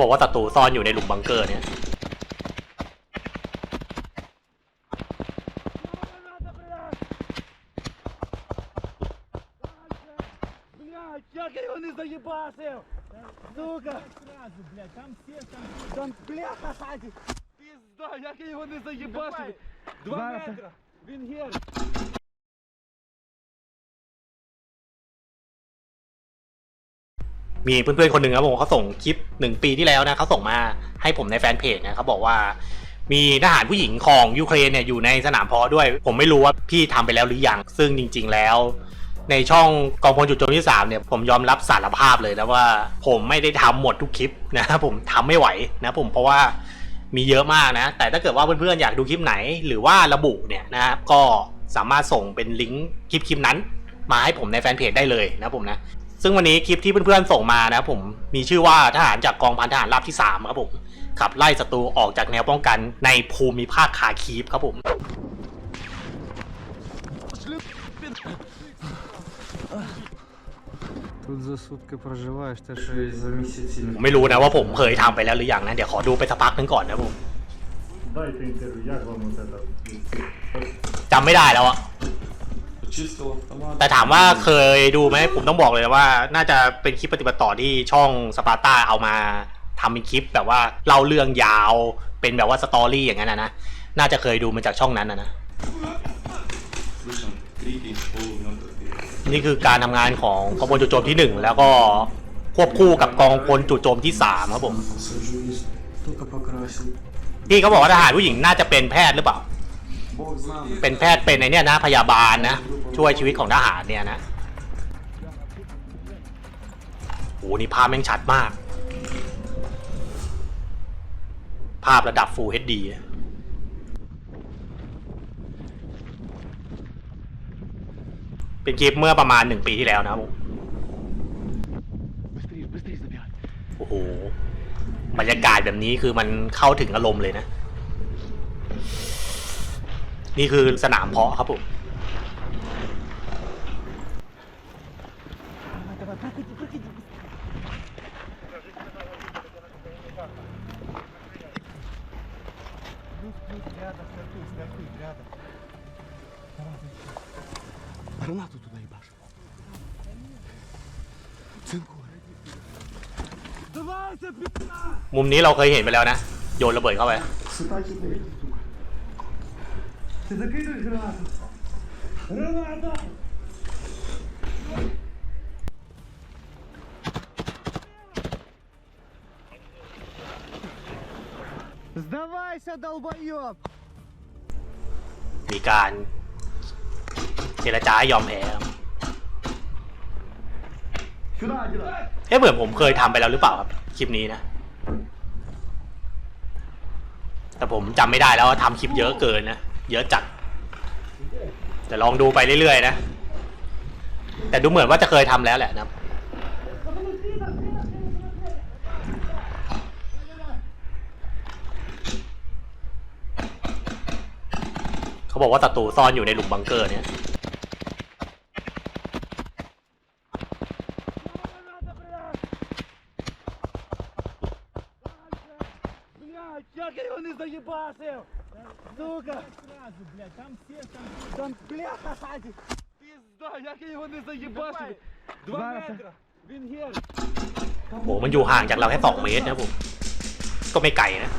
บอกว่าศัตรูซ่อนอยู่ในหลุมบังเกอร์เนี่ย Блядь, як я його не заїбасив! Сука! Сразу, блядь, там все, там Там бляха хаті! Пізда, як я його не заїбасив! Два Зараз. метра! Він гер! มีเพื่อนๆคนหนึ่งครับผมเขาส่งคลิปหนึ่งปีที่แล้วนะเขาส่งมาให้ผมในแฟนเพจนะเขาบอกว่า มีทหารผู้หญิงของยูเครนเนี่ยอยู่ในสนามเพาะด้วย ผมไม่รู้ว่าพี่ทำไปแล้วหรือยังซึ่งจริง ๆ แล้ว ในช่องกองพลจุดโจมที่3เนี่ยผมยอมรับสารภาพเลยนะว่า ผมไม่ได้ทำหมดทุกคลิปนะผมทำไม่ไหวนะผมเพราะว่ามีเยอะมากนะ แต่ถ้าเกิดว่าเพื่อนๆอยากดูคลิปไหน หรือว่าระบุเนี่ยนะครับก็สามารถส่งเป็นลิงก์คลิปคลิปนั้น มาให้ผมในแฟนเพจได้เลยนะผมนะ ซึ่งวันนี้คลิปที่เพื่อนๆส่งมานะครับผมมีชื่อว่าทหารจากกองพันทหารราบที่ 3 ครับผม ขับไล่ศัตรูออกจากแนวป้องกันในภูมิภาคคาคีฟครับผม Тут за сутки проживаешь, те, що і за місяці. ผมไม่รู้นะว่าผมเคยทำไปแล้วหรือยังนะ เดี๋ยวขอดูไปสักพักหนึงก่อนนะผม Дайте інтерв'ю, як вам оце так? จำไม่ได้แล้วอะ Чисто автомат. แต่ถามว่าเคยดูไหมผมต้องบอกเลยว่า น่าจะเป็นคลิปปฏิบัติต่อที่ช่องสปาร์ตาเอามาทำเป็นคลิปแบบว่าเล่าเรื่องยาวเป็นแบบว่าสตอรี่อย่างนั้นนะนะน่าจะเคยดูมาจากช่องนั้นนะนะนี่คือการทำงานของกองพลจู่โจมที่หนึ่งแล้วก็ควบคู่กับกองพลจู่โจมที่สามครับผมพี่เขาบอกว่าทหารผู้หญิงน่าจะเป็นแพทย์หรือเปล่า เป็นแพทย์เป็นในเนี้ยนะพยาบาลนะ ช่วยชีวิตของทหารเนี่ยนะโอ้นี่ภาพแม่งชัดมาก ภาพระดับ Full HD เป็นคลิปเมื่อประมาณหนึ่งปีที่แล้วนะครับโอ้โห บรรยากาศแบบนี้คือมันเข้าถึงอารมณ์เลยนะ นี่คือสนามเพาะครับผม рядом, стартуй, стартуй, рядом. Давай, зайчик. Гранату туда ебашь. Цинку. Давай, ты, пи***а! มุมนี้เราเคยเห็นไปแล้วนะ โยนระเบิดเข้าไป Ты закидывай гранату. Граната! Сдавайся, долбоеб! มีการ เจรจายอมแพ้เอ้ะเหมือนผมเคยทำไปแล้วหรือเปล่าครับ คลิปนี้นะ แต่ผมจำไม่ได้แล้วว่าทำคลิปเยอะเกินนะ เยอะจัด แต่ลองดูไปเรื่อยๆนะ แต่ดูเหมือนว่าจะเคยทำแล้วแหละนะครับ บอกว่าศัตรูซ่อนอยู่ในหลุมบังเกอร์เนี่ยโอ้โหมันอยู่ห่างจากเราแค่สองเมตรนะผม ก็ไม่ไกลนะ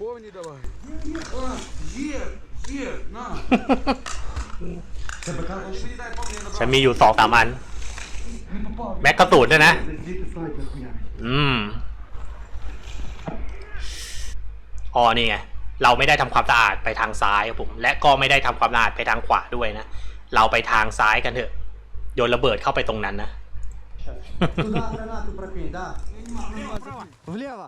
Повні давай. А, є, є, на. Це БК Мені дай повні, я ฉัน набрав. มีอยู่สองสามอัน แม็กกระสุนด้วยนะ Звідти снайпер хуярить. อืมอ๋อนี่ไง เราไม่ได้ทำความสะอาดไปทางซ้ายครับผม และก็ไม่ได้ทำความสะอาดไปทางขวาด้วยนะ เราไปทางซ้ายกันเถอะ โยนระเบิดเข้าไปตรงนั้นนะ Туда гранату прокинь, да. Ні, Влево.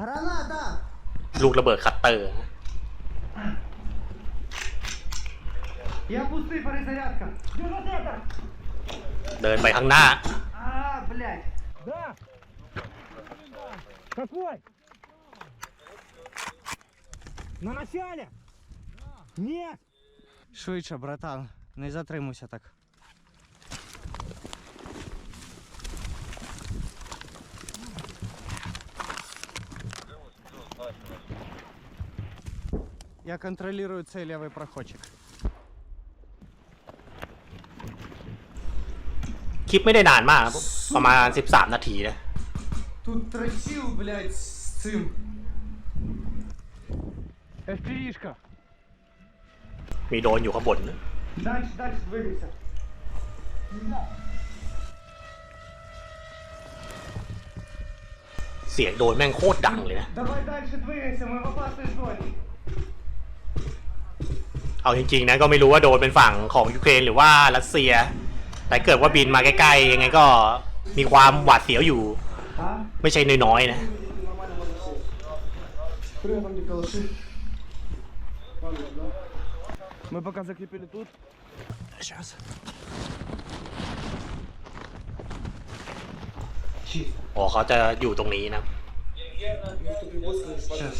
Граната! ลูกระเบิดคัตเตอร์ Я пустый, перезарядка. เดินไปข้างหน้า А, блядь. Да! Какой? На начале? Нет! Швидше, братан. Не затримуйся так. Я контролирую цей левый проходчик. คลิปไม่ได้นานมากครับประมาณ 13 นาทีนะ Тут тротил, блядь, с цим. FPV-шка. มีโดรนอยู่ข้างบนนะ Дальше, дальше двигайся. เสียงโดรนแม่งโคตรดังเลยนะ Давай дальше двигайся, мы в опасной зоне. เอาจริงๆนะก็ไม่รู้ว่าโดนเป็นฝั่งของยูเครนหรือว่ารัสเซีย แต่เกิดว่าบินมาใกล้ๆยังไงก็มีความหวาดเสียวอยู่ А? ไม่ใช่น้อยๆนะ Мы пока закрепили тут. Сейчас. อ๋อเขาจะอยู่ตรงนี้นะ Сейчас.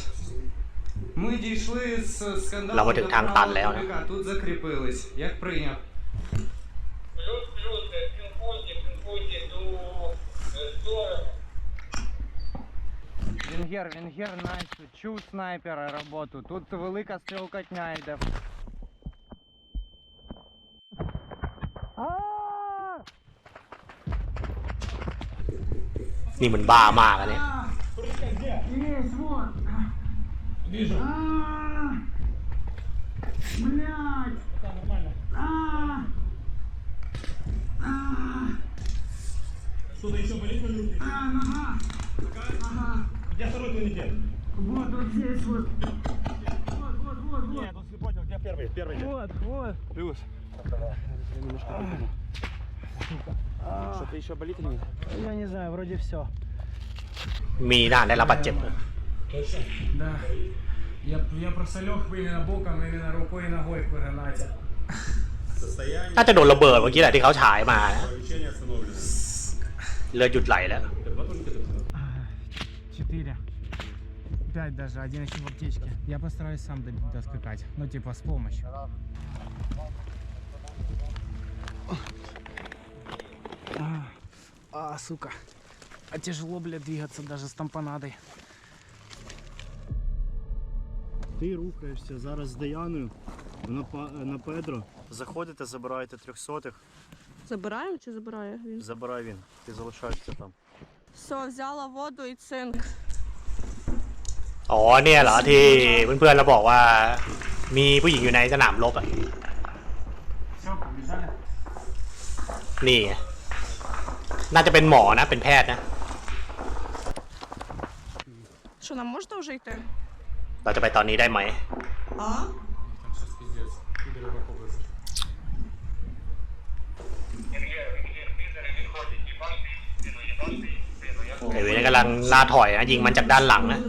Ми дійшли з скандалу. เรามาถึงทางตันแล้วนะ Тут закріпились. Як прийняв. Плюс, плюс, е, пінпойті, пінпойті до е, сторону. Венгер, Венгер, найс. Чув снайпера роботу. Тут велика стрілкотня йде. А! นี่มันบ้ามากอะเนี่ย Вижу. А! Блядь. Да, нормально. А! А! Что-то еще болит на руке? А, нога. Ага. Где второй турникет? Вот, вот здесь вот. Вот, вот, вот, вот. Нет, он понял, где первый? Первый. Вот, вот. Плюс. Что-то еще болит или нет? Я не знаю, вроде все. มีทหารได้รับบาดเจ็บ Да. Я, я просто лег именно боком, именно рукой и ногой в гранате. น่าจะโดนระเบิดเมื่อกี้แหละที่เขาฉายมานะ Помещение остановлено. เลือดหยุดไหลแล้ว Два турника Четыре. Пять даже, один еще в аптечке. Я постараюсь сам до- доскакать. Ну, типа, с помощью. А, сука. А тяжело, блядь, двигаться даже с тампонадой. Ти рухаєшся зараз з Даяною на, Па- на Педро. Заходите, забираєте трьохсотих, Забираємо чи забирає він? забирай він, ти залишаєшся там. Все, взяла воду і цинк. อ๋อเนี่ยเหรอที่เพื่อนๆเราบอกว่า มีผู้หญิงอยู่ในสนามรบอ่ะ Все, побежали. นี่ไงน่าจะเป็นหมอนะ เป็นแพทย์นะ Що, нам можна вже йти? เราจะไปตอนนี้ได้ไหมเฮเไอเวกำลังล่าถอยนะยิงมันจากด้านหลังนะ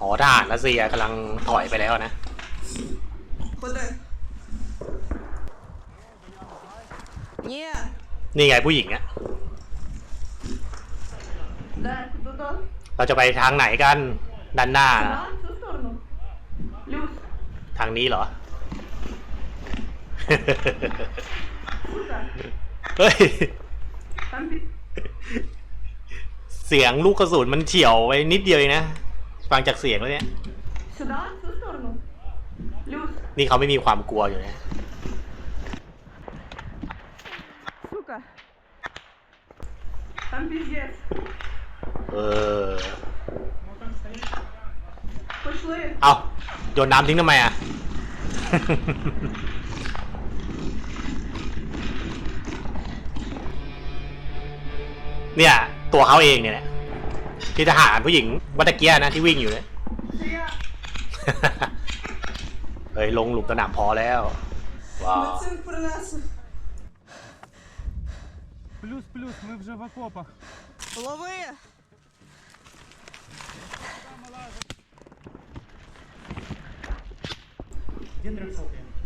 หอทหารรัสเซียกำลังถอยไปแล้วนะนี่ไงผู้หญิงอะเราจะไปทางไหนกัน ด้านหน้า ทางนี้เหรอ เฮ้ย เสียงลูกกระสุนมันเฉียวไปนิดเดียวเองนะ ฟังจากเสียงแล้วเนี่ย นี่เขาไม่มีความกลัวอยู่นะ เออ піздець. เออ Пішли. เอาโยนน้ำทิ้งทำไมอ่ะ เนี่ย ตัวเขาเองเนี่ยแหละที่ทหารผู้หญิงวัตะเกียนะที่วิ่งอยู่เนี่ย Це я. เฮ้ย ลงหลุมสนามพอแล้ว ว้าว Цинк принесли. Плюс-плюс, мы вже в окопах. Лови!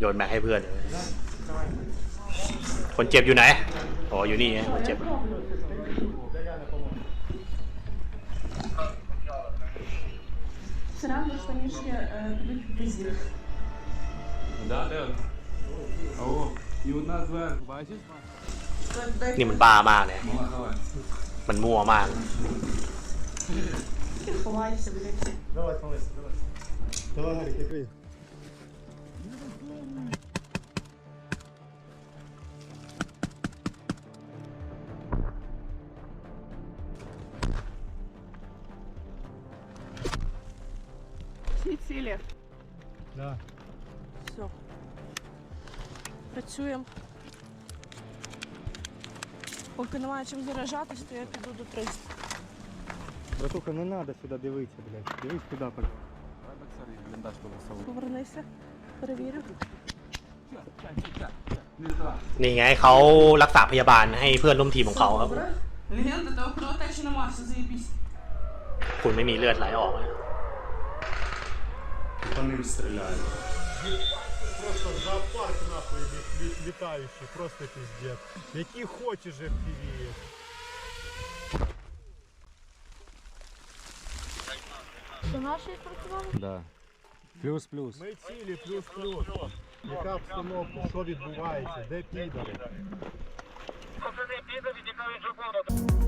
โยนแม็กให้เพื่อนเลยคนเจ็บอยู่ไหน อ๋อ อยู่นี่ไงคนเจ็บ Сразу штанишки э, будуть в призір. Да, де? О, і одна зверху, бачиш? นี่มันบ้ามากเลย Мала хавай. มันมั่วมาก Ховайся, блядь. Давай, малыш, давай. Давай, Гарик, Працюємо. Поки немає чим заряджатись, то я піду до 300. Братуха, не треба сюди дивитися, блядь. Дивись туди, поки. Повернися, перевірю. นี่ไงเขารักษาพยาบาลให้เพื่อนร่วมทีมของเขาครับ Легенда, та кровотечі нема, все заєбісь. คุณไม่มีเลือดไหลออกเลย По ним стріляють. Просто зоопарк нахуй лі- лі- літаючий, просто пиздец. Які хочеш FPV. Що наші спрацювали? Да. Плюс-плюс. Ми цілі плюс-плюс. Яка обстановка, що відбувається, де підари? Пацани, піде відтікають жопу.